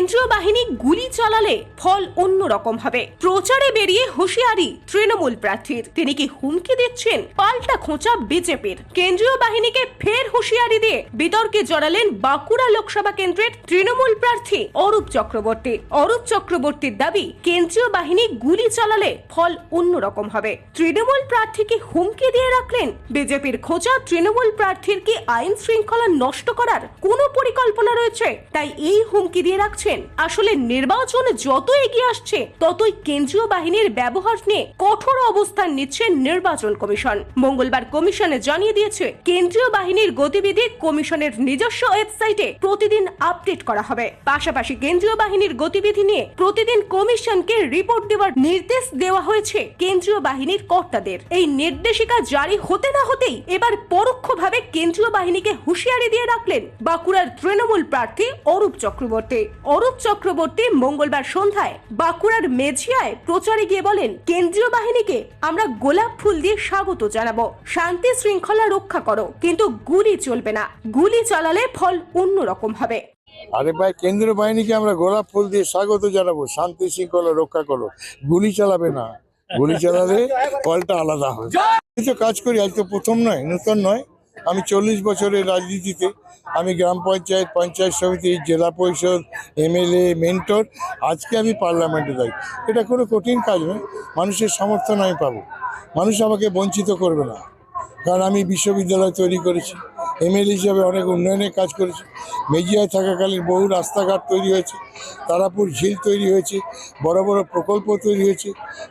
কেন্দ্রীয় বাহিনী গুলি চালালে ফল অন্যরকম হবে প্রচারে বেরিয়ে হুঁশিয়ারি তৃণমূল প্রার্থীর। তিনি কি হুমকি দিচ্ছেন? পাল্টা খোঁচা বিজেপির। কেন্দ্রীয় বাহিনীকে ফের হুঁশিয়ারি দিয়ে বিতর্কে জড়ালেন বাঁকুড়া লোকসভা কেন্দ্রের তৃণমূল প্রার্থী অরূপ চক্রবর্তী। অরূপ চক্রবর্তীর দাবি, কেন্দ্রীয় বাহিনী গুলি চালালে ফল অন্যরকম হবে তৃণমূল প্রার্থীকে হুমকি দিয়ে রাখলেন? বিজেপির খোঁচা তৃণমূল প্রার্থীর কি আইন শৃঙ্খলা নষ্ট করার কোনো পরিকল্পনা রয়েছে? তাই এই হুমকি দিয়ে রাখছেন আসলে নির্বাচন যত এগিয়ে আসছে, ততই কেন্দ্রীয় বাহিনীর ব্যবহার নিয়ে কঠোর অবস্থান নিচ্ছে নির্বাচন কমিশন। মঙ্গলবার কমিশনে জানিয়ে দিয়েছে, কেন্দ্রীয় বাহিনীর গতিবিধি কমিশনের নিজস্ব ওয়েবসাইটে প্রতিদিন আপডেট করা হবে। পাশাপাশি কেন্দ্রীয় বাহিনীর গতিবিধি নিয়ে প্রতিদিন কমিশনকে রিপোর্ট দেওয়ার নির্দেশ দেওয়া হয়েছে কেন্দ্রীয় বাহিনীর কর্তাদের। এই নির্দেশিকা জারি হতে না হতেই এবার পরোক্ষভাবে কেন্দ্রীয় বাহিনীকে হুঁশিয়ারি দিয়ে রাখলেন বাঁকুড়ার তৃণমূল প্রার্থী অরূপ চক্রবর্তী। অরূপ চক্রবর্তী মঙ্গলবার সন্ধ্যায় বাঁকুড়ার মেঝিয়ায় প্রচারে গিয়ে বলেন, কেন্দ্রীয় বাহিনীকে আমরা গোলাপ ফুল দিয়ে স্বাগত জানাব। শান্তি শৃঙ্খলা রক্ষা করো, কিন্তু গুলি চলবে না। গুলি চালালে ফল অন্যরকম হবে। আরে ভাই, কেন্দ্রীয় বাহিনীকে আমরা গোলাপ ফুল দিয়ে স্বাগত জানাব। শান্তি শৃঙ্খলা রক্ষা করো। গুলি চালাবে না। গুলি চালালে ফলটা আলাদা হবে। কাজ করি, আজ তো প্রথম নয়, নতুন নয়। আমি চল্লিশ বছরের রাজনীতিতে আমি গ্রাম পঞ্চায়েত পঞ্চায়েত সমিতি, জেলা পরিষদ, এমএলএ, মেন্টর, আজকে আমি পার্লামেন্টে যাই এটা কোনো কঠিন কাজ নয়, মানুষের সমর্থন আমি পাবো। মানুষ আমাকে বঞ্চিত করবে না, কারণ আমি বিশ্ববিদ্যালয় তৈরি করেছি, এমএলএ হিসাবে অনেক উন্নয়নের কাজ করেছি, মেজিয়ায় থাকাকালীন বহু রাস্তাঘাট তৈরি হয়েছে, তারাপুর ঝিল তৈরি হয়েছে, বড় বড় প্রকল্প তৈরি হয়েছে,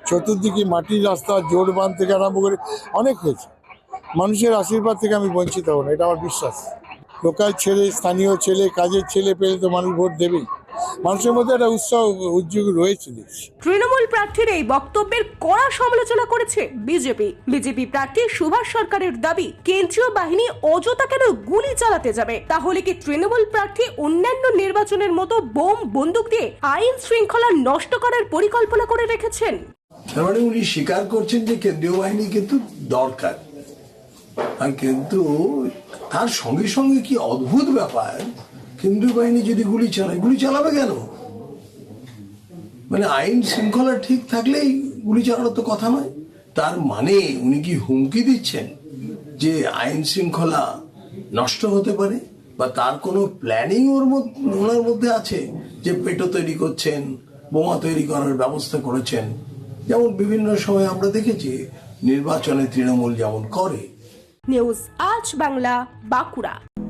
চতুর্দিকে মাটির রাস্তা, জোর বাঁধ থেকে আরম্ভ করে অনেক হয়েছে। মানুষের আশীর্বাদ থেকে আমি বঞ্চিত হব না এটা আমার বিশ্বাস। লোকাল ছেলে স্থানীয় ছেলে কাজের ছেলে পেলে তো মানুষ ভোট দেবেই। মানুষের মধ্যে একটা উৎসাহ উদ্যোগ রয়েছে দেখছি তৃণমূল প্রার্থীর এই বক্তব্যের কড়া সমালোচনা করেছে বিজেপি। বিজেপি প্রার্থী সুভাষ সরকারের দাবি কেন্দ্রীয় বাহিনী অযথা কেন গুলি চালাতে যাবে? তাহলে কি তৃণমূল প্রার্থী অন্যান্য নির্বাচনের মতো বোম বন্দুক দিয়ে আইন শৃঙ্খলা নষ্ট করার পরিকল্পনা করে রেখেছেন? তার মানে উনি স্বীকার করছেন যে কেন্দ্রীয় বাহিনী কিন্তু দরকার। কিন্তু তার সঙ্গে সঙ্গে কি অদ্ভুত ব্যাপার? কেন্দ্রীয় বাহিনী যদি গুলি চালায়, গুলি চালাবে কেন? মানে আইন শৃঙ্খলা ঠিক থাকলেই গুলি চালানোর তো কথা নয়। তার মানে উনি কি হুমকি দিচ্ছেন যে আইন শৃঙ্খলা নষ্ট হতে পারে? বা তার কোনো প্ল্যানিং ওর ওনার মধ্যে আছে যে পেটো তৈরি করছেন, বোমা তৈরি করার ব্যবস্থা করেছেন? যেমন বিভিন্ন সময় আমরা দেখেছি, নির্বাচনে তৃণমূল যেমন করে নিউজ আজ বাংলা বাঁকুড়া